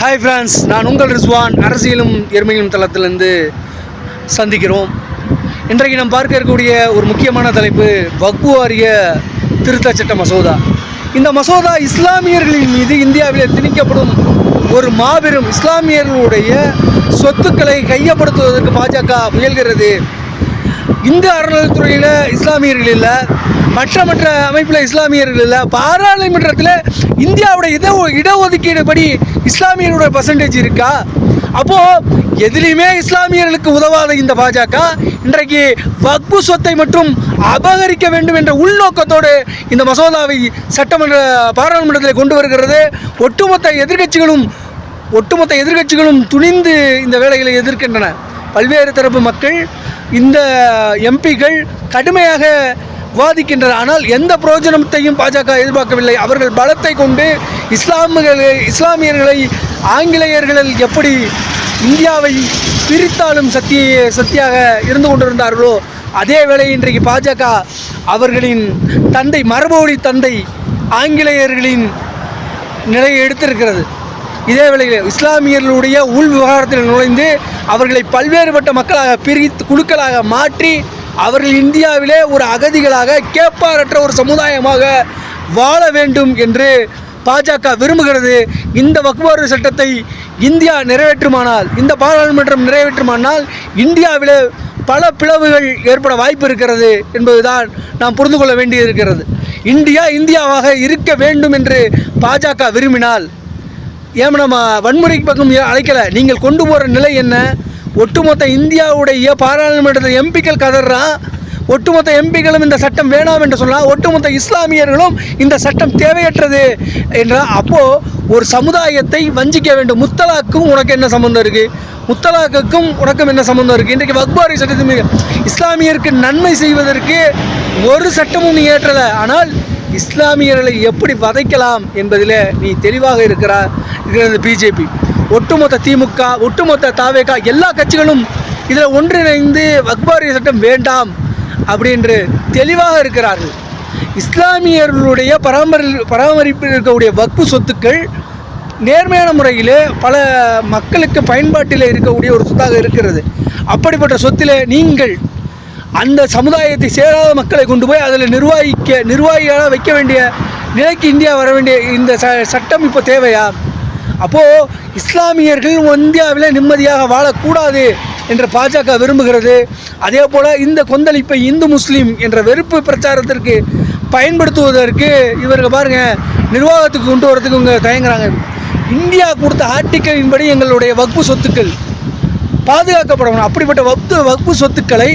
Hi friends நான் உங்கள் ரிஸ்வான். அரசியலும் எருமையிலும் தளத்திலிருந்து சந்திக்கிறோம். இன்றைக்கு நாம் பார்க்க இருக்கக்கூடிய ஒரு முக்கியமான தலைப்பு வக்பு வாரிய திருத்த சட்ட மசோதா. இந்த மசோதா இஸ்லாமியர்களின் மீது இந்தியாவில் திணிக்கப்படும் ஒரு மாபெரும் இஸ்லாமியர்களுடைய சொத்துக்களை கையப்படுத்துவதற்கு பாஜக முயல்கிறது. இந்து அறநிலைத்துறையில் இஸ்லாமியர்கள் இல்லை மற்ற மற்ற அமைப்பில் இஸ்லாமியர்கள் இல்லை பாராளுமன்றத்தில் இந்தியாவோட இட இடஒதுக்கீடு படி இஸ்லாமியரோட பர்சன்டேஜ் இருக்கா? அப்போது எதுலேயுமே இஸ்லாமியர்களுக்கு உதவாத இந்த பாஜக இன்றைக்கு வக்பு சொத்தை மட்டும் அபகரிக்க வேண்டும் என்ற உள்நோக்கத்தோடு இந்த மசோதாவை சட்டமன்ற பாராளுமன்றத்தில் கொண்டு வருகிறது. ஒட்டுமொத்த எதிர்க்கட்சிகளும் ஒட்டுமொத்த எதிர்கட்சிகளும் துணிந்து இந்த வேலைகளை எதிர்க்கின்றன. பல்வேறு தரப்பு மக்கள் இந்த எம்பிகள் கடுமையாக வாதிக்கின்றனர். ஆனால் எந்த பிரயோஜனத்தையும் பாஜக எதிர்பார்க்கவில்லை. அவர்கள் பலத்தை கொண்டு இஸ்லாமியர்களை இஸ்லாமியர்களை ஆங்கிலேயர்கள் எப்படி இந்தியாவை பிரித்தாலும் சத்திய சக்தியாக இருந்து கொண்டிருந்தார்களோ அதே வேளை இன்றைக்கு பாஜக அவர்களின் தந்தை மரபோடி தந்தை ஆங்கிலேயர்களின் நிலையை எடுத்திருக்கிறது. இதே வேளையில் இஸ்லாமியர்களுடைய உள் விவகாரத்தில் நுழைந்து அவர்களை பல்வேறுபட்ட மக்களாக பிரித்து குழுக்களாக மாற்றி அவர்கள் இந்தியாவிலே ஒரு அகதிகளாக கேப்பாரற்ற ஒரு சமுதாயமாக வாழ வேண்டும் என்று பாஜக விரும்புகிறது. இந்த வக்வாறு சட்டத்தை இந்தியா நிறைவேற்றுமானால் இந்த பாராளுமன்றம் நிறைவேற்றுமானால் இந்தியாவிலே பல பிளவுகள் ஏற்பட வாய்ப்பு இருக்கிறது என்பதுதான் நாம் புரிந்து கொள்ள வேண்டியிருக்கிறது. இந்தியா இந்தியாவாக இருக்க வேண்டும் என்று பாஜக விரும்பினால் ஏன் நம்ம வன்முறைக்கு பக்கம் அழைக்கலை. நீங்கள் கொண்டு போகிற நிலை என்ன? ஒட்டுமொத்த இந்தியாவுடைய பாராளுமன்றத்தில் எம்பிக்கள் கதறான். ஒட்டுமொத்த எம்பிக்களும் இந்த சட்டம் வேணாம் என்று சொன்னால் ஒட்டுமொத்த இஸ்லாமியர்களும் இந்த சட்டம் தேவையற்றது என்றால் அப்போது ஒரு சமுதாயத்தை வஞ்சிக்க வேண்டும். முத்தலாக்கும் உனக்கு என்ன சம்மந்தம் இருக்குது முத்தலாக்குக்கும் உனக்கும் என்ன சம்மந்தம் இருக்குது இன்றைக்கு வக்பாரி சட்டத்தின் இஸ்லாமியருக்கு நன்மை செய்வதற்கு ஒரு சட்டமும் நீ ஏற்றலை. ஆனால் இஸ்லாமியர்களை எப்படி வதைக்கலாம் என்பதில் நீ தெளிவாக இருக்கிறார் இருக்கிறது பிஜேபி ஒட்டுமொத்த திமுக ஒட்டுமொத்த தாவேகா எல்லா கட்சிகளும் இதில் ஒன்றிணைந்து வக்பாரிய சட்டம் வேண்டாம் அப்படின்று தெளிவாக இருக்கிறார்கள். இஸ்லாமியர்களுடைய பராமரி பராமரிப்பில் இருக்கக்கூடிய வக்பு சொத்துக்கள் நேர்மையான முறையில் பல மக்களுக்கு பயன்பாட்டில் இருக்கக்கூடிய ஒரு சொத்தாக இருக்கிறது. அப்படிப்பட்ட சொத்தில் நீங்கள் அந்த சமுதாயத்தை சேராத மக்களை கொண்டு போய் அதில் நிர்வாகிக்க நிர்வாகிகளாக வைக்க வேண்டிய நிலைக்கு இந்தியா வர வேண்டிய இந்த ச சட்டம் இப்போ தேவையா? அப்போது இஸ்லாமியர்கள் இந்தியாவில் நிம்மதியாக வாழக்கூடாது என்று பாஜக விரும்புகிறது. அதே போல் இந்த கொந்தளிப்பை இந்து முஸ்லீம் என்ற வெறுப்பு பிரச்சாரத்திற்கு பயன்படுத்துவதற்கு இவர்கள் பாருங்கள் நிர்வாகத்துக்கு கொண்டு வரதுக்கு இவங்க தயங்குறாங்க. இந்தியா கொடுத்த ஆர்டிக்கலின்படி எங்களுடைய வகுப்பு சொத்துக்கள் பாதுகாக்கப்படணும். அப்படிப்பட்ட வகுப்பு வகுப்பு சொத்துக்களை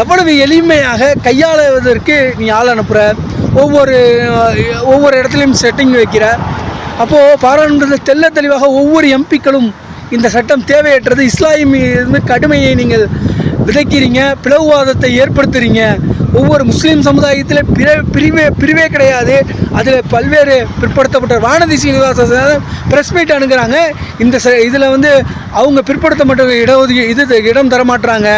எவ்வளவு எளிமையாக கையாளுவதற்கு நீ ஆள் அனுப்புகிற ஒவ்வொரு ஒவ்வொரு இடத்துலையும் செட்டிங் வைக்கிற. அப்போது பாராளுமன்றத்தில் தெல்ல தெளிவாக ஒவ்வொரு எம்பிக்களும் இந்த சட்டம் தேவையற்றது. இஸ்லாமிய கடுமையை நீங்கள் விதைக்கிறீங்க பிளவுவாதத்தை ஏற்படுத்துகிறீங்க ஒவ்வொரு முஸ்லீம் சமுதாயத்தில் பிற பிரிவே பிரிவே கிடையாது. அதில் பல்வேறு பிற்படுத்தப்பட்ட வானதி சீனிவாச ப்ரெஸ் மீட் அணுகிறாங்க. இந்த ச இதில் வந்து அவங்க பிற்படுத்தப்பட்ட இடஒதுக்கி இது இடம் தரமாட்டுறாங்க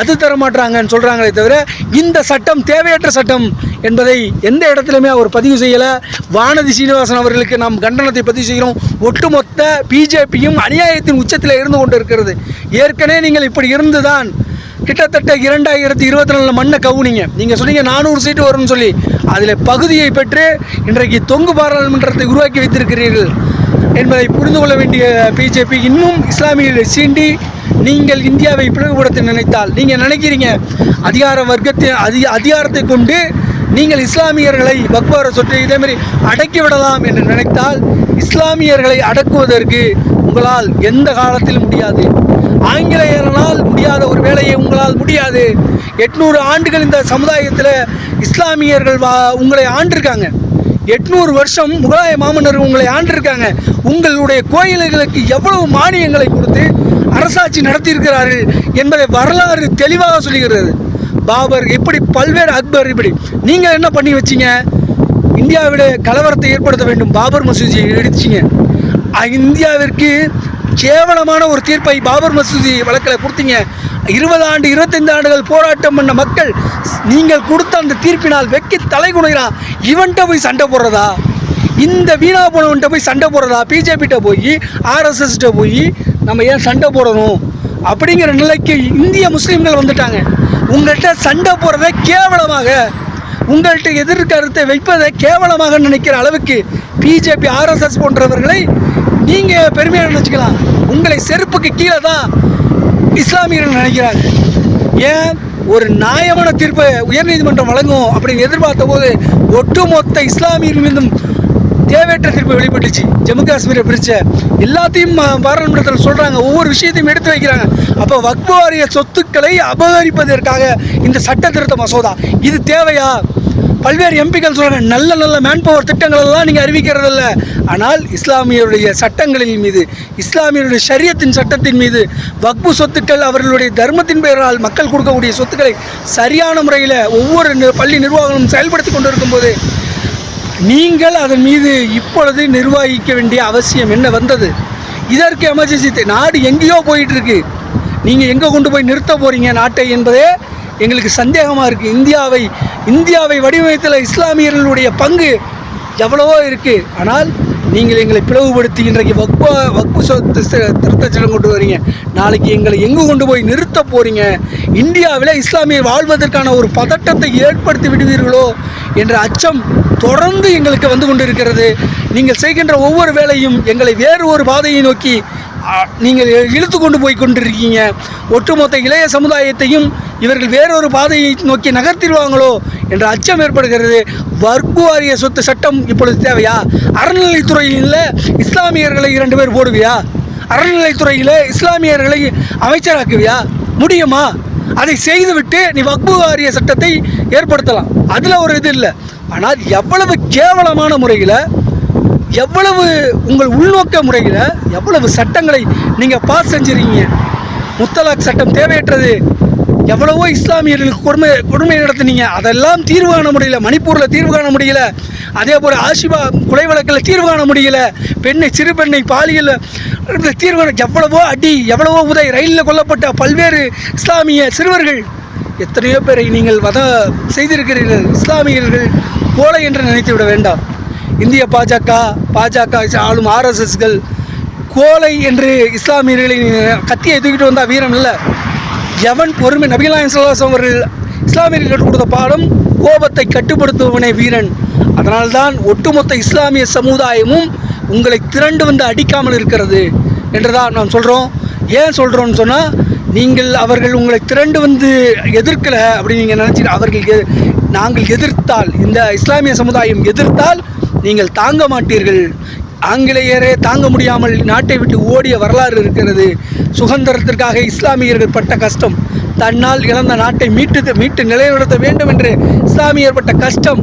அது தரமாட்டுறாங்கன்னு சொல்கிறாங்களே தவிர இந்த சட்டம் தேவையற்ற சட்டம் என்பதை எந்த இடத்துலையுமே அவர் பதிவு செய்யலை. வானதி சீனிவாசன் அவர்களுக்கு நாம் கண்டனத்தை பதிவு செய்கிறோம். ஒட்டுமொத்த பிஜேபியும் அநியாயத்தின் உச்சத்தில் இருந்து கொண்டு இருக்கிறது ஏற்கனவே நீங்கள் இப்படி இருந்து தான் கிட்டத்தட்ட இரண்டாயிரத்தி இருபத்தி நாலில் மண்ணை கவுனிங்க. நீங்கள் சொன்னீங்க நானூறு சீட்டு வரும்னு சொல்லி. அதில் பகுதியை பெற்று இன்றைக்கு தொங்கு பாராளுமன்றத்தை உருவாக்கி வைத்திருக்கிறீர்கள் என்பதை புரிந்து கொள்ள வேண்டிய பிஜேபி இன்னும் இஸ்லாமியர்களை சீண்டி நீங்கள் இந்தியாவை பிளவுபடுத்த நினைத்தால். நீங்கள் நினைக்கிறீங்க அதிகார வர்க்கத்தை அதி அதிகாரத்தை கொண்டு நீங்கள் இஸ்லாமியர்களை வக்வார சொட்டு இதேமாரி அடக்கிவிடலாம் என்று நினைத்தால் இஸ்லாமியர்களை அடக்குவதற்கு உங்களால் எந்த காலத்திலும் முடியாது. ஆங்கில வேலையை உங்களால் முடியாது. எட்நூறு ஆண்டுகள் இந்த சமுதாயத்தில் இஸ்லாமியர்கள் வா உங்களை ஆண்டிருக்காங்க. எட்நூறு வருஷம் முகலாய மாமன்னர் உங்களை ஆண்டிருக்காங்க. உங்களுடைய கோயில்களுக்கு எவ்வளவு மானியங்களை கொடுத்து அரசாட்சி நடத்தியிருக்கிறார்கள் என்பதை வரலாறு தெளிவாக சொல்லுகிறது. பாபர் இப்படி பல்வேறு அக்பர் இப்படி. நீங்கள் என்ன பண்ணி வச்சீங்க? இந்தியாவிட கலவரத்தை ஏற்படுத்த வேண்டும். பாபர் மசூதியை இடிச்சிங்க இந்தியாவிற்கு கேவலமான ஒரு தீர்ப்பை பாபர் மசூதி வழக்கில் கொடுத்தீங்க. இருபது ஆண்டு இருபத்தைந்து ஆண்டுகள் போராட்டம் பண்ண மக்கள் நீங்கள் கொடுத்த அந்த தீர்ப்பினால் வெக்கி தலை குனைகிறான் இவன்கிட்ட போய் சண்டை போடுறதா? இந்த வீணா போனவன்கிட்ட போய் சண்டை போடுறதா? பிஜேபிகிட்ட போய் ஆர்எஸ்எஸ்கிட்ட போய் நம்ம ஏன் சண்டை போடணும்? அப்படிங்கிற நிலைக்கு இந்திய முஸ்லீம்கள் வந்துட்டாங்க. உங்கள்கிட்ட சண்டை போடுறத கேவலமாக உங்கள்கிட்ட எதிர்கருத்தை வைப்பதை கேவலமாக நினைக்கிற அளவுக்கு பிஜேபி ஆர்எஸ்எஸ் போன்றவர்களை நீங்கள் பெருமையாக நினச்சிக்கலாம். உங்களை செருப்புக்கு கீழே தான் இஸ்லாமியர்கள் நினைக்கிறாங்க. ஏன்? ஒரு நியாயமான தீர்ப்பை உயர்நீதிமன்றம் வழங்கும் அப்படின்னு எதிர்பார்த்த போது ஒட்டுமொத்த இஸ்லாமியர் மீதும் தேவையற்ற தீர்ப்பு வெளிப்பட்டுச்சு. ஜம்மு காஷ்மீரை பிரிச்ச எல்லாத்தையும் பாராளுமன்றத்தில் சொல்கிறாங்க ஒவ்வொரு விஷயத்தையும் எடுத்து வைக்கிறாங்க. அப்போ வக்பு வாரிய சொத்துக்களை அபகரிப்பதற்காக இந்த சட்ட திருத்த மசோதா இது தேவையா? பல்வேறு எம்பிக்கள் சொல்கிறேன் நல்ல நல்ல மேன் பவர் திட்டங்கள் எல்லாம் நீங்கள் அறிவிக்கிறதில்ல. ஆனால் இஸ்லாமியருடைய சட்டங்களின் மீது இஸ்லாமியருடைய ஷரியத்தின் சட்டத்தின் மீது வக்பு சொத்துக்கள் அவர்களுடைய தர்மத்தின் பெயரால் மக்கள் கொடுக்கக்கூடிய சொத்துக்களை சரியான முறையில் ஒவ்வொரு நி- பள்ளி நிர்வாகங்களும் செயல்படுத்தி கொண்டிருக்கும் போது நீங்கள் அதன் மீது இப்பொழுது நிர்வகிக்க வேண்டிய அவசியம் என்ன வந்தது? இதற்கு எமர்ஜென்சி நாடு எங்கேயோ போயிட்டு இருக்கு. நீங்கள் எங்கே கொண்டு போய் நிறுத்த போகிறீங்க நாட்டை என்பதே எங்களுக்கு சந்தேகமாக இருக்குது இந்தியாவை இந்தியாவை வடிவமைத்தல இஸ்லாமியர்களுடைய பங்கு எவ்வளவோ இருக்குது ஆனால் நீங்கள் எங்களை பிளவுபடுத்தி இன்றைக்கு வக்ப வக்பு சொத்து ச- சட்டம் கொண்டு வரீங்க. நாளைக்கு எங்களை எங்கு கொண்டு போய் நிறுத்த போகிறீங்க இந்தியாவில் இஸ்லாமியர் வாழ்வதற்கான ஒரு பதட்டத்தை ஏற்படுத்தி விடுவீர்களோ என்ற அச்சம் தொடர்ந்து எங்களுக்கு வந்து கொண்டிருக்கிறது. நீங்கள் செய்கின்ற ஒவ்வொரு வேலையும் எங்களை வேறு ஒரு பாதையை நோக்கி நீங்கள் இழுத்து கொண்டு போய் கொண்டிருக்கீங்க. ஒட்டுமொத்த இளைய சமுதாயத்தையும் இவர்கள் வேறொரு பாதையை நோக்கி நகர்த்திடுவாங்களோ என்ற அச்சம் ஏற்படுகிறது. வர்க்கு வாரிய சொத்து சட்டம் இப்பொழுது தேவையா? அறநிலைத்துறையில் இஸ்லாமியர்களை இரண்டு பேர் போடுவியா? அறநிலைத்துறையில் இஸ்லாமியர்களை அமைச்சராக்குவியா? முடியுமா? அதை செய்துவிட்டு நீ வக்பு வாரிய சட்டத்தை ஏற்படுத்தலாம். அதில் ஒரு இது இல்லை. ஆனால் எவ்வளவு கேவலமான முறையில் எவ்வளவு உங்கள் உள்நோக்க முறையில் எவ்வளவு சட்டங்களை நீங்கள் பாஸ் செஞ்சுருக்கீங்க? முத்தலாக் சட்டம் தேவையற்றது. எவ்வளவோ இஸ்லாமியர்களுக்கு கொடுமை கொடுமை நடத்துனீங்க. அதெல்லாம் தீர்வு காண முடியல. மணிப்பூரில் தீர்வு காண முடியல. அதே போல் ஆஷிபா கொலை வழக்கில் தீர்வு காண முடியல. பெண்ணை சிறு பெண்ணை பாலியல் தீர்வு எவ்வளவோ அடி எவ்வளவோ உதை ரயிலில் கொல்லப்பட்ட பல்வேறு இஸ்லாமிய சிறுவர்கள். எத்தனையோ பேரை நீங்கள் வத செய்திருக்கிறீர்கள். இஸ்லாமியர்கள் கோலை என்று நினைத்து விட வேண்டாம். இந்திய பாஜக பாஜக ஆளும் ஆர்எஸ்எஸ்கள் கோலை என்று இஸ்லாமியர்களை கத்தியை தூக்கிட்டு வந்தால் வீரம் இல்லை எவன் பொறுமை? நபிகளாயம் சொல்லாசம் அவர்கள் இஸ்லாமியர்கள் கொடுத்த பாடம் கோபத்தை கட்டுப்படுத்துபவனே வீரன். அதனால்தான் ஒட்டுமொத்த இஸ்லாமிய சமுதாயமும் உங்களை திரண்டு வந்து அடிக்காமல் இருக்கிறது என்றுதான் நாம் சொல்கிறோம் ஏன் சொல்கிறோம்னு சொன்னால் நீங்கள் அவர்கள் உங்களை திரண்டு வந்து எதிர்க்கலை அப்படின்னு நீங்கள் நினச்சிட்டு அவர்கள் எ- நாங்கள் எதிர்த்தால் இந்த இஸ்லாமிய சமுதாயம் எதிர்த்தால் நீங்கள் தாங்க மாட்டீர்கள். ஆங்கிலேயரே தாங்க முடியாமல் நாட்டை விட்டு ஓடிய வரலாறு இருக்கிறது. சுதந்திரத்திற்காக இஸ்லாமியர்கள் பட்ட கஷ்டம். தன்னால் இழந்த நாட்டை மீட்டு மீட்டு நிலைநிறுத்த வேண்டும் என்று இஸ்லாமியர் பட்ட கஷ்டம்.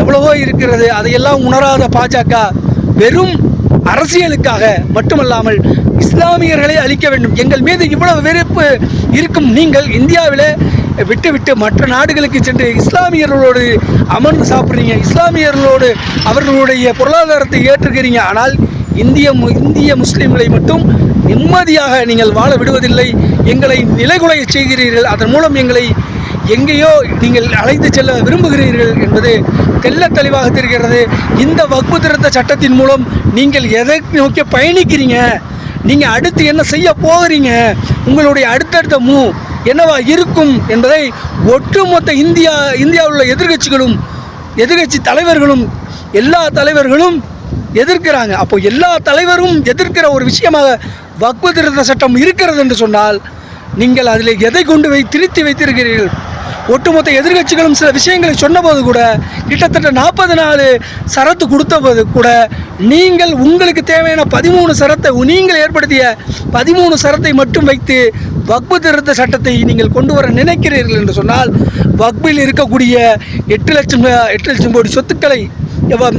எவ்வளவோ இருக்கிறது. அதையெல்லாம் உணராத பாஜக வெறும் அரசியலுக்காக மட்டுமல்லாமல் இஸ்லாமியர்களை அழிக்க வேண்டும். எங்கள் மீது இவ்வளவு வெறுப்பு இருக்கும் நீங்கள் இந்தியாவிலே விட்டுவிட்டு மற்ற நாடுகளுக்கு சென்று இஸ்லாமியர்களோடு அமர்ந்து சாப்பிட்றீங்க இஸ்லாமியர்களோடு அவர்களுடைய பொருளாதாரத்தை ஏற்றுக்கிறீங்க. ஆனால் இந்திய மு- இந்திய முஸ்லீம்களை மட்டும் நிம்மதியாக நீங்கள் வாழ விடுவதில்லை. எங்களை நிலைகுலையச் செய்கிறீர்கள். அதன் மூலம் எங்களை எங்கேயோ நீங்கள் அழைத்து செல்ல விரும்புகிறீர்கள் என்பது தெல்ல தெளிவாக தெரிகிறது. இந்த வகுப்பு திருத்த சட்டத்தின் மூலம் நீங்கள் எதை நோக்கி பயணிக்கிறீங்க? நீங்கள் அடுத்து என்ன செய்ய போகிறீங்க? உங்களுடைய அடுத்தடுத்த மூ என்னவா இருக்கும் என்பதை ஒட்டுமொத்த இந்தியா இந்தியாவில் உள்ள எதிர்க்கட்சிகளும் எதிர்கட்சி தலைவர்களும் எல்லா தலைவர்களும் எதிர்க்கிறாங்க. அப்போ எல்லா தலைவரும் எதிர்க்கிற ஒரு விஷயமாக வக்பு திருத்த சட்டம் இருக்கிறது என்று சொன்னால் நீங்கள் அதில் எதை கொண்டு வை திருத்தி வைத்திருக்கிறீர்கள்? ஒட்டுமொத்த எதிர்கட்சிகளும் சில விஷயங்களை சொன்னபோது கூட கிட்டத்தட்ட நாற்பது நாலு சரத்து கொடுத்தபோது கூட நீங்கள் உங்களுக்கு தேவையான பதிமூணு சரத்தை நீங்கள் ஏற்படுத்திய பதிமூணு சரத்தை மட்டும் வைத்து வக்பு திருத்த சட்டத்தை நீங்கள் கொண்டு வர நினைக்கிறீர்கள் என்று சொன்னால் வக்பில் இருக்கக்கூடிய எட்டு லட்சம் எட்டு லட்சம் கோடி சொத்துக்களை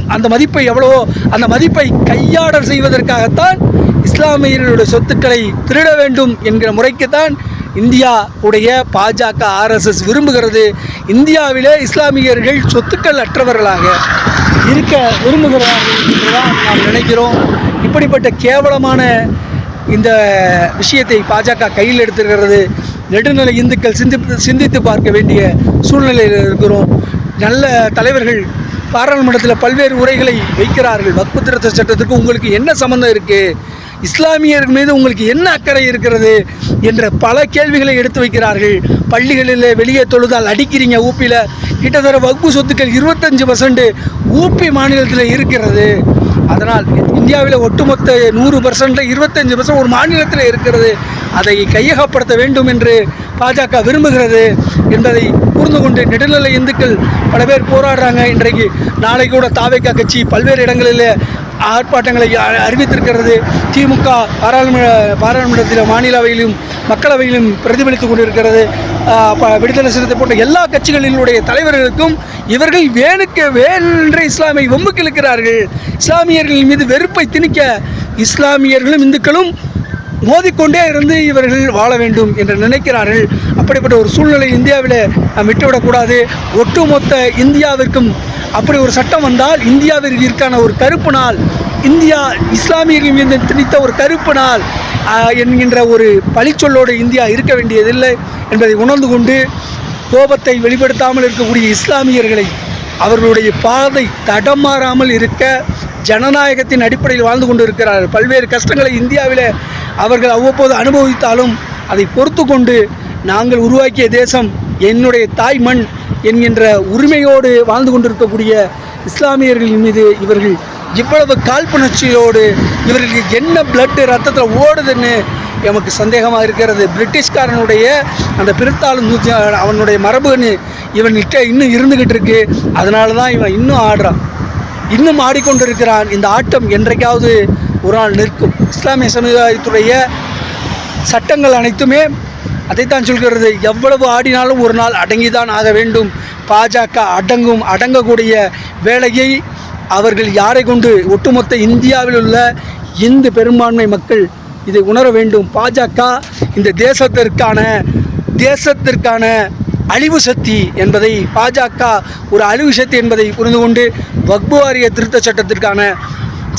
அந்த மதிப்பை எவ்வளவோ அந்த மதிப்பை கையாடல் செய்வதற்காகத்தான் இஸ்லாமியர்களுடைய சொத்துக்களை திருட வேண்டும் என்கிற முறைக்குத்தான் இந்தியா உடைய பாஜக ஆர்எஸ்எஸ் விரும்புகிறது. இந்தியாவிலே இஸ்லாமியர்கள் சொத்துக்கள் அற்றவர்களாக இருக்க விரும்புகிறார்கள் என்றுதான் நாம் நினைக்கிறோம். இப்படிப்பட்ட கேவலமான இந்த விஷயத்தை பாஜக கையில் எடுத்திருக்கிறது. நெடுநிலை இந்துக்கள் சிந்தித்து சிந்தித்து பார்க்க வேண்டிய சூழ்நிலையில் இருக்கிறோம். நல்ல தலைவர்கள் பாராளுமன்றத்தில் பல்வேறு உரைகளை வைக்கிறார்கள். வக்பு திருத்த சட்டத்திற்கு உங்களுக்கு என்ன சம்மந்தம் இருக்குது இஸ்லாமியர்கள் மீது உங்களுக்கு என்ன அக்கறை இருக்கிறது? என்ற பல கேள்விகளை எடுத்து வைக்கிறார்கள். பள்ளிகளில் வெளியே தொழுதால் அடிக்கிறீங்க ஊப்பியில் கிட்டத்தட்ட வகுப்பு சொத்துக்கள் இருபத்தஞ்சு பர்சன்ட் ஊப்பி மாநிலத்தில் இருக்கிறது. அதனால் இந்தியாவில் ஒட்டுமொத்த நூறு பர்சன்டில் இருபத்தஞ்சு பர்சன்ட் ஒரு மாநிலத்தில் இருக்கிறது. அதை கையகப்படுத்த வேண்டும் என்று பாஜக விரும்புகிறது என்பதை புரிந்து கொண்டு நெடுநிலை இந்துக்கள் பல பேர் போராடுறாங்க. இன்றைக்கு நாளை கூட தாவேக்கா கட்சி பல்வேறு இடங்களில் ஆர்ப்பாட்டங்களை அ- அறிவித்திருக்கிறது. திமுக பாராளுமன்ற பாராளுமன்றத்தில் மாநிலவையிலும் மக்களவையிலும் பிரதிபலித்துக் கொண்டிருக்கிறது. விடுதலை சிறுத்தை போன்ற எல்லா கட்சிகளினுடைய தலைவர்களுக்கும் இவர்கள் வேணுக்கு வேறென்ற இஸ்லாமை வம்புக்கு இழுக்கிறார்கள் இஸ்லாமியர்கள் மீது வெறுப்பை திணிக்க இஸ்லாமியர்களும் இந்துக்களும் மோதிக்கொண்டே இருந்து இவர்கள் வாழ வேண்டும் என்று நினைக்கிறார்கள். அப்படிப்பட்ட ஒரு சூழ்நிலை இந்தியாவில் நாம் விட்டுவிடக்கூடாது. ஒட்டுமொத்த இந்தியாவிற்கும் அப்படி ஒரு சட்டம் வந்தால் இந்தியாவிற்கான ஒரு கருப்பு நாள் இந்தியா இஸ்லாமியர்கள் மீது திணித்த ஒரு கருப்பு நாள் என்கின்ற ஒரு பழிச்சொல்லோடு இந்தியா இருக்க வேண்டியதில்லை என்பதை உணர்ந்து கொண்டு கோபத்தை வெளிப்படுத்தாமல் இருக்கக்கூடிய இஸ்லாமியர்களை அவர்களுடைய பாதை தடமாறாமல் இருக்க ஜனநாயகத்தின் அடிப்படையில் வாழ்ந்து கொண்டு இருக்கிறார்கள் பல்வேறு கஷ்டங்களை இந்தியாவில் அவர்கள் அவ்வப்போது அனுபவித்தாலும் அதை பொறுத்து கொண்டு நாங்கள் உருவாக்கிய தேசம் என்னுடைய தாய் மண் என்கின்ற உரிமையோடு வாழ்ந்து கொண்டிருக்கக்கூடிய இஸ்லாமியர்களின் மீது இவர்கள் இவ்வளவு காழ்ப்புணர்ச்சியோடு இவர்களுக்கு என்ன பிளட்டு ரத்தத்தில் ஓடுதுன்னு எமக்கு சந்தேகமாக இருக்கிறது. பிரிட்டிஷ்காரனுடைய அந்த பிரித்தாளும் நூற்றி அவனுடைய மரபுன்னு இவன் நிற்க இன்னும் இருந்துக்கிட்டு இருக்கு. அதனால தான் இவன் இன்னும் ஆடுறான். இன்னும் ஆடிக்கொண்டிருக்கிறான். இந்த ஆட்டம் என்றைக்காவது ஒரு நாள் நிற்கும். இஸ்லாமிய சமுதாயத்துடைய சட்டங்கள் அனைத்துமே அதைத்தான் சொல்கிறது. எவ்வளவு ஆடினாலும் ஒரு நாள் அடங்கிதான் ஆக வேண்டும். பாஜக அடங்கும் அடங்கக்கூடிய வேலையை அவர்கள் யாரை கொண்டு ஒட்டுமொத்த இந்தியாவில் உள்ள இந்து பெரும்பான்மை மக்கள் இதை உணர வேண்டும். பாஜக இந்த தேசத்திற்கான தேசத்திற்கான அழிவு சக்தி என்பதை பாஜக ஒரு அழிவு சக்தி என்பதை புரிந்து கொண்டு வக்பு வாரிய திருத்த சட்டத்திற்கான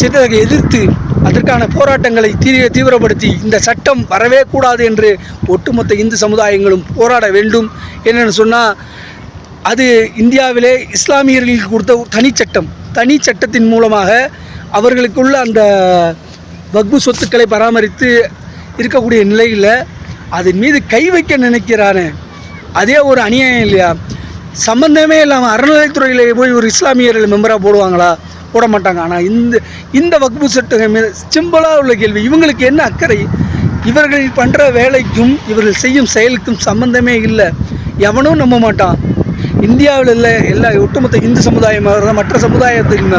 சட்டத்தை எதிர்த்து அதற்கான போராட்டங்களை தீவிர தீவிரப்படுத்தி இந்த சட்டம் வரவே கூடாது என்று ஒட்டுமொத்த இந்து சமுதாயங்களும் போராட வேண்டும் என்னென்னு சொன்னால் அது இந்தியாவிலே இஸ்லாமியர்களுக்கு கொடுத்த தனிச்சட்டம். தனி சட்டத்தின் மூலமாக அவர்களுக்குள்ள அந்த வக்பு சொத்துக்களை பராமரித்து இருக்கக்கூடிய நிலையில் அதன் மீது கை வைக்க நினைக்கிறானே. அதே ஒரு அநியாயம் இல்லையா? சம்பந்தமே இல்லாமல் அறநிலைத்துறையில் போய் ஒரு இஸ்லாமியர்கள் மெம்பராக போடுவாங்களா? போட மாட்டாங்க ஆனால் இந்த இந்த வக்பு சட்டங்கள் மீது சிம்பிளாக உள்ள கேள்வி இவங்களுக்கு என்ன அக்கறை? இவர்கள் பண்ணுற வேலைக்கும் இவர்கள் செய்யும் செயலுக்கும் சம்பந்தமே இல்லை. எவனும் நம்ப மாட்டான். இந்தியாவில் இல்லை எல்லா ஒட்டுமொத்த இந்து சமுதாயமாக இருந்தால் மற்ற சமுதாயத்தின்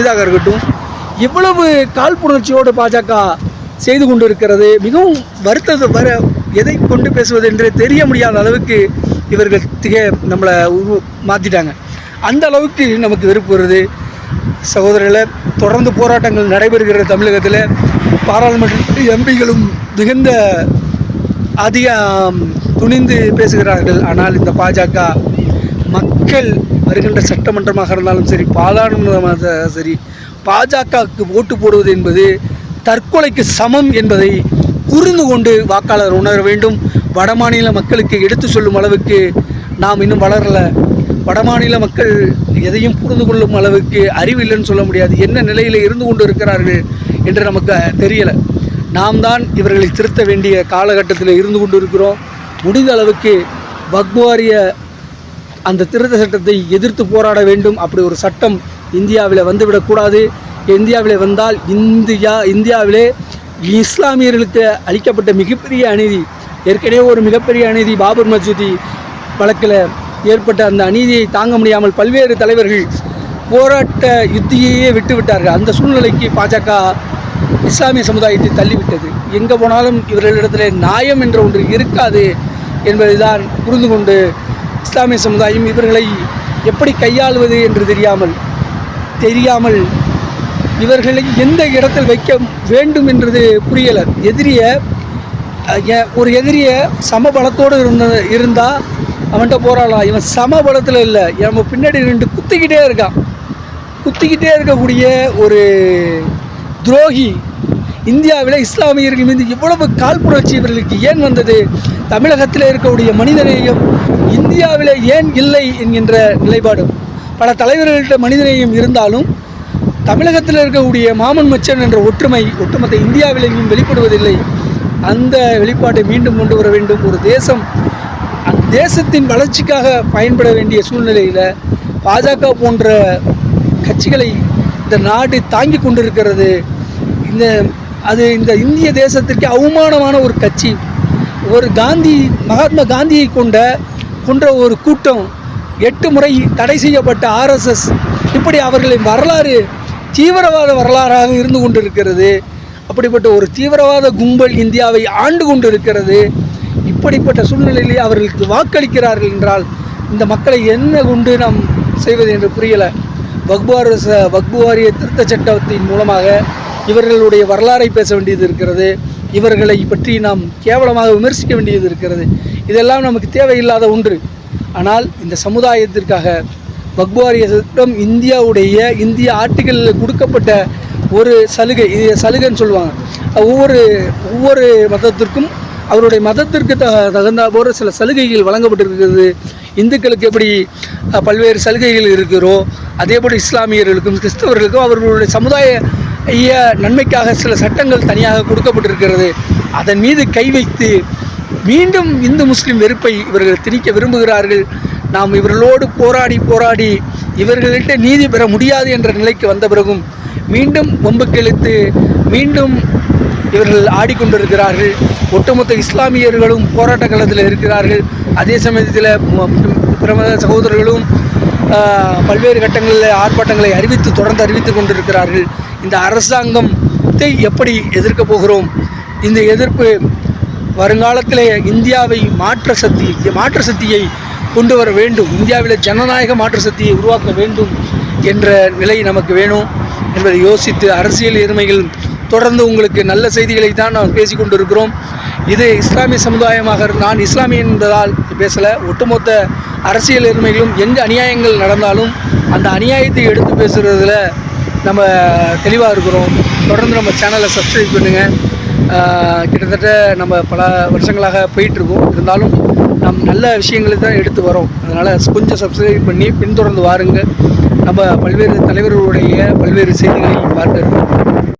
இதாக இருக்கட்டும் இவ்வளவு காழ்ப்புணர்ச்சியோடு பாஜக செய்து கொண்டு இருக்கிறது மிகவும் வருத்தத்தை வர எதை கொண்டு பேசுவது என்று தெரிய முடியாத அளவுக்கு இவர்கள் திக நம்மளை மாற்றிட்டாங்க அந்த அளவுக்கு நமக்கு வெறுப்பு வருது. சகோதரர்களே தொடர்ந்து போராட்டங்கள் நடைபெறுகிற தமிழகத்தில். பாராளுமன்ற எம்பிகளும் மிகுந்த அதிக துணிந்து பேசுகிறார்கள். ஆனால் இந்த பாஜக மக்கள் வருகின்ற சட்டமன்றமாக இருந்தாலும் சரி பாராளுமன்றமாக சரி பாஜகவுக்கு ஓட்டு போடுவது என்பது தற்கொலைக்கு சமம் என்பதை புரிந்து கொண்டு வாக்காளர் உணர வேண்டும். வடமாநில மக்களுக்கு எடுத்து சொல்லும் அளவுக்கு நாம் இன்னும் வளரல. வடமாநில மக்கள் எதையும் புரிந்து கொள்ளும் அளவுக்கு அறிவு இல்லைன்னு சொல்ல முடியாது. என்ன நிலையில் இருந்து கொண்டு இருக்கிறார்கள் என்று நமக்கு தெரியலை. நாம் தான் இவர்களை திருத்த வேண்டிய காலகட்டத்தில் இருந்து கொண்டு இருக்கிறோம் முடிந்த அளவுக்கு வக்வாரிய அந்த திருத்த சட்டத்தை எதிர்த்து போராட வேண்டும். அப்படி ஒரு சட்டம் இந்தியாவில் வந்துவிடக்கூடாது இந்தியாவில் வந்தால் இந்தியா இந்தியாவிலே இஸ்லாமியர்களுக்கு அளிக்கப்பட்ட மிகப்பெரிய அநீதி ஏற்கனவே ஒரு மிகப்பெரிய அநீதி பாபர் மசூதி வழக்கில் ஏற்பட்ட அந்த அநீதியை தாங்க முடியாமல் பல்வேறு தலைவர்கள் போராட்ட யுத்தியையே விட்டுவிட்டார்கள். அந்த சூழ்நிலைக்கு பாஜக இஸ்லாமிய சமுதாயத்தை தள்ளிவிட்டது. எங்கே போனாலும் இவர்களிடத்தில் நியாயம் என்ற ஒன்று இருக்காது என்பதை தான் புரிந்து கொண்டு இஸ்லாமிய சமுதாயம் இவர்களை எப்படி கையாளுவது என்று தெரியாமல் தெரியாமல் இவர்களை எந்த இடத்தில் வைக்க வேண்டும் என்றது புரியலை. எதிரிய ஒரு எதிரிய சம பலத்தோடு இருந்த இருந்தால் அவன்கிட்ட போராடலாம் இவன் சம பலத்தில் இல்லை. நம்ம பின்னாடி ரெண்டு குத்திக்கிட்டே இருக்கான். குத்திக்கிட்டே இருக்கக்கூடிய ஒரு துரோகி இந்தியாவில் இஸ்லாமியர்கள் மீது இவ்வளவு காழ்ப்புணர்ச்சி இவர்களுக்கு ஏன் வந்தது? தமிழகத்தில் இருக்கக்கூடிய மனிதநேயம் இந்தியாவில் ஏன் இல்லை என்கின்ற நிலைப்பாடு. பல தலைவர்கள்ட்ட மனிதநேயம் இருந்தாலும் தமிழகத்தில் இருக்கக்கூடிய மாமன் மச்சன் என்ற ஒற்றுமை ஒட்டுமொத்த இந்தியாவிலேயும் வெளிப்படுவதில்லை. அந்த வெளிப்பாட்டை மீண்டும் கொண்டு வர வேண்டும். ஒரு தேசம் தேசத்தின் வளர்ச்சிக்காக பயன்பட வேண்டிய சூழ்நிலையில் பாஜக போன்ற கட்சிகளை இந்த நாடு தாங்கி கொண்டிருக்கிறது. இந்த அது இந்த இந்திய தேசத்திற்கு அவமானமான ஒரு கட்சி. ஒரு காந்தி மகாத்மா காந்தியை கொண்ட கொன்ற ஒரு கூட்டம் எட்டு முறை தடை செய்யப்பட்ட ஆர்எஸ்எஸ் இப்படி அவர்களின் வரலாறு தீவிரவாத வரலாறாக இருந்து கொண்டிருக்கிறது. அப்படிப்பட்ட ஒரு தீவிரவாத கும்பல் இந்தியாவை ஆண்டு கொண்டிருக்கிறது. இப்படிப்பட்ட சூழ்நிலையிலே அவர்களுக்கு வாக்களிக்கிறார்கள் என்றால் இந்த மக்களை என்ன கொண்டு நாம் செய்வது என்று புரியலை. வக்புவார வக்புவாரிய திருத்த சட்டத்தின் மூலமாக இவர்களுடைய வரலாறை பேச வேண்டியது இருக்கிறது. இவர்களை பற்றி நாம் கேவலமாக விமர்சிக்க வேண்டியது இருக்கிறது. இதெல்லாம் நமக்கு தேவையில்லாத ஒன்று. ஆனால் இந்த சமுதாயத்திற்காக வக்புவாரிய சட்டம் இந்தியாவுடைய இந்திய ஆர்டிகளில் கொடுக்கப்பட்ட ஒரு சலுகை இது சலுகைன்னு சொல்லுவாங்க. ஒவ்வொரு ஒவ்வொரு மதத்திற்கும் அவருடைய மதத்திற்கு த தகுந்த போல சில சலுகைகள் வழங்கப்பட்டிருக்கிறது. இந்துக்களுக்கு எப்படி பல்வேறு சலுகைகள் இருக்கிறோ அதேபோல் இஸ்லாமியர்களுக்கும் கிறிஸ்தவர்களுக்கும் அவர்களுடைய சமுதாய ஐய நன்மைக்காக சில சட்டங்கள் தனியாக கொடுக்கப்பட்டிருக்கிறது. அதன் மீது கை வைத்து மீண்டும் இந்து முஸ்லீம் வெறுப்பை இவர்கள் திணிக்க விரும்புகிறார்கள். நாம் இவர்களோடு போராடி போராடி இவர்கள்ட்ட நீதி பெற முடியாது என்ற நிலைக்கு வந்த பிறகும் மீண்டும் வம்புக்கு மீண்டும் இவர்கள் ஆடிக்கொண்டிருக்கிறார்கள். ஒட்டுமொத்த இஸ்லாமியர்களும் போராட்ட களத்தில் இருக்கிறார்கள். அதே சமயத்தில் பிரமத சகோதரர்களும் பல்வேறு கட்டங்களில் ஆர்ப்பாட்டங்களை அறிவித்து தொடர்ந்து அறிவித்து கொண்டிருக்கிறார்கள். இந்த அரசாங்கத்தை எப்படி எதிர்க்கப் போகிறோம்? இந்த எதிர்ப்பு வருங்காலத்திலே இந்தியாவை மாற்ற சக்தி மாற்ற சக்தியை கொண்டு வர வேண்டும். இந்தியாவில் ஜனநாயக மாற்று சக்தியை உருவாக்க வேண்டும் என்ற நிலை நமக்கு வேணும் என்பதை யோசித்து அரசியல் எருமைகள் தொடர்ந்து உங்களுக்கு நல்ல செய்திகளை தான் நாம் பேசிக்கொண்டிருக்கிறோம். இது இஸ்லாமிய சமுதாயமாக நான் இஸ்லாமிய என்பதால் பேசலை. ஒட்டுமொத்த அரசியல் எருமைகளும் எங்கே அநியாயங்கள் நடந்தாலும் அந்த அநியாயத்தை எடுத்து பேசுகிறதுல நம்ம தெளிவாக இருக்கிறோம். தொடர்ந்து நம்ம சேனலை சப்ஸ்கிரைப் பண்ணுங்கள் கிட்டத்தட்ட நம்ம பல வருஷங்களாக போயிட்டுருக்கோம். இருந்தாலும் நம் நல்ல விஷயங்களை தான் எடுத்து வரோம். அதனால் கொஞ்சம் சப்ஸ்கிரைப் பண்ணி பின்தொடர்ந்து வாருங்கள் நம்ம பல்வேறு தலைவர்களுடைய பல்வேறு செய்திகளை பார்க்க இருக்கோம்.